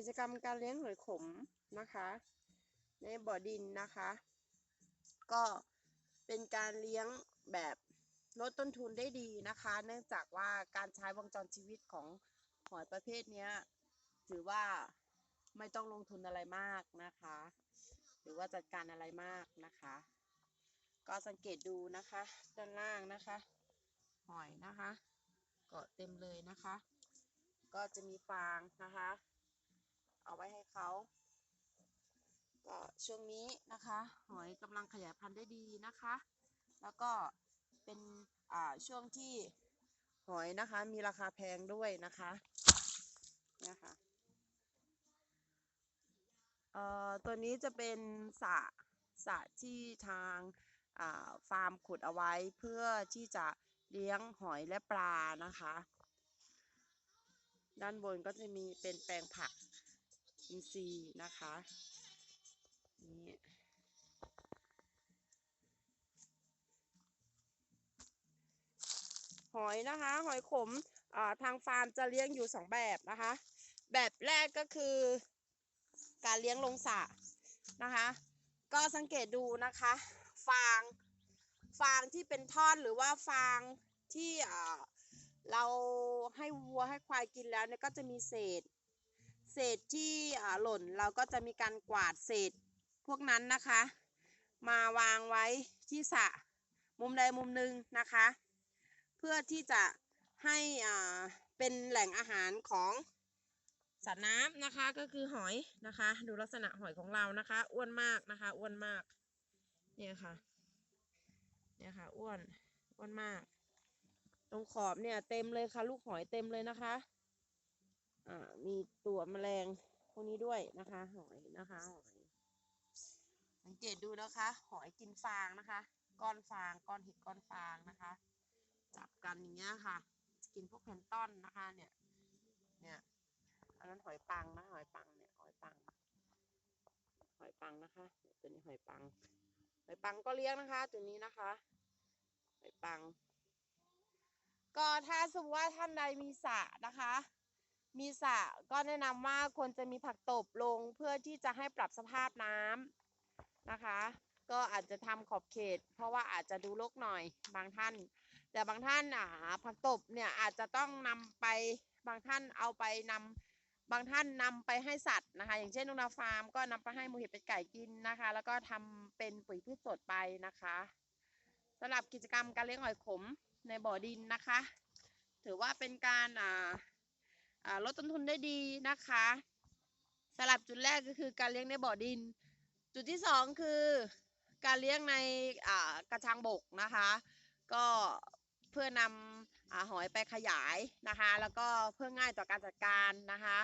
กิจกรรมการเลี้ยงหอยขมนะคะ ในบ่อดินนะคะ ก็เป็นการเลี้ยงแบบลดต้นทุนได้ดีนะคะ เนื่องจากว่าการใช้วงจรชีวิตของหอยประเภทนี้ถือว่าไม่ต้องลงทุนอะไรมากนะคะ หรือว่าจัดการอะไรมากนะคะ ก็สังเกตดูนะคะ ด้านล่างนะคะ หอยนะคะ เกาะเต็มเลยนะคะ ก็จะมีฟางนะคะ เอาไว้ให้เขาก็ช่วงนี้นะคะ หอยกำลังขยายพันธุ์ได้ดีนะคะ แล้วก็เป็นอ่าช่วงที่หอยนะคะ มีราคาแพงด้วยนะคะเนี่ยค่ะเอ่อตัวนี้จะเป็นสระสระที่ทางอ่าฟาร์มขุดเอาไว้เพื่อที่จะเลี้ยงหอยและปลานะคะ ด้านบนก็จะมีเป็นแปลงผัก อินทรีย์นะคะนี่หอยนะคะ หอยขมทางฟาร์มจะเลี้ยงอยู่สองแบบนะคะ แบบแรกก็คือการเลี้ยงลงสระนะคะ ก็สังเกตดูนะคะ ฟางฟางที่เป็นท่อนหรือว่าฟางที่เราให้วัวให้ควายกินแล้วเนี่ยก็จะมีเศษ ศษที่หล่นเราก็จะมีการกวาดเศษพวกนั้นนะคะ มาวางไว้ที่สระมุมใดมุมหนึ่งนะคะ เพื่อที่จะให้อ่าเป็นแหล่งอาหารของสัตว์น้ำนะคะก็คือหอยนะคะ ดูลักษณะหอยของเรานะคะอ้วนมากนะคะอ้วนมากเนี่ยค่ะเนี่ยค่ะอ้วนอ้วนมาก ตรงขอบเนี่ยเต็มเลยค่ะลูกหอยเต็มเลยนะคะ มีตัวแมลงพวกนี้ด้วยนะคะ หอยนะคะหอยสังเกตดูนะคะ หอยกินฟางนะคะ ก้อนฟางก้อนเห็ดก้อนฟางนะคะ จับกันอย่างเงี้ยค่ะ กินพวกแพนต้อนนะคะ เนี่ยเนี่ยอันนั้นหอยปังนะหอยปังเนี่ยหอยปัง หอยปังนะคะ ตัวนี้หอยปัง หอยปังก็เลี้ยงนะคะ ตัวนี้นะคะ หอยปัง ก็ถ้าสมมติว่าท่านใดมีสระนะคะ มีสระก็แนะนำว่าควรจะมีผักตบลงเพื่อที่จะให้ปรับสภาพน้ำนะคะ ก็อาจจะทำขอบเขต เพราะว่าอาจจะดูรกหน่อยบางท่าน แต่บางท่านอ่าผักตบเนี่ยอาจจะต้องนำไปบางท่านเอาไปนำบางท่านนำไปให้สัตว์นะคะ อย่างเช่นนุนาฟาร์มก็นำไปให้หมูเห็ดเป็ดไก่กินนะคะ แล้วก็ทำเป็นปุ๋ยพืชสดไปนะคะสำหรับกิจกรรมการเลี้ยงหอยขมในบ่อดินนะคะ ถือว่าเป็นการอ่า ลดต้นทุนได้ดีนะคะสำหรับจุดแรกก็คือการเลี้ยงในบ่อดิน จุดที่สองคือการเลี้ยงในกระชังบกนะคะ ก็เพื่อนำอหอยไปขยายนะคะ แล้วก็เพื่อง่ายต่อการจัดการนะคะ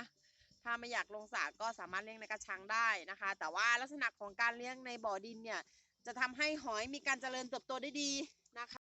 ถ้าไม่อยากลงสระก็สามารถเลี้ยงในกระชังได้นะคะ แต่ว่าลักษณะของการเลี้ยงในบ่อดินเนี่ยจะทำให้หอยมีการเจริญเติบโตได้ดีนะคะ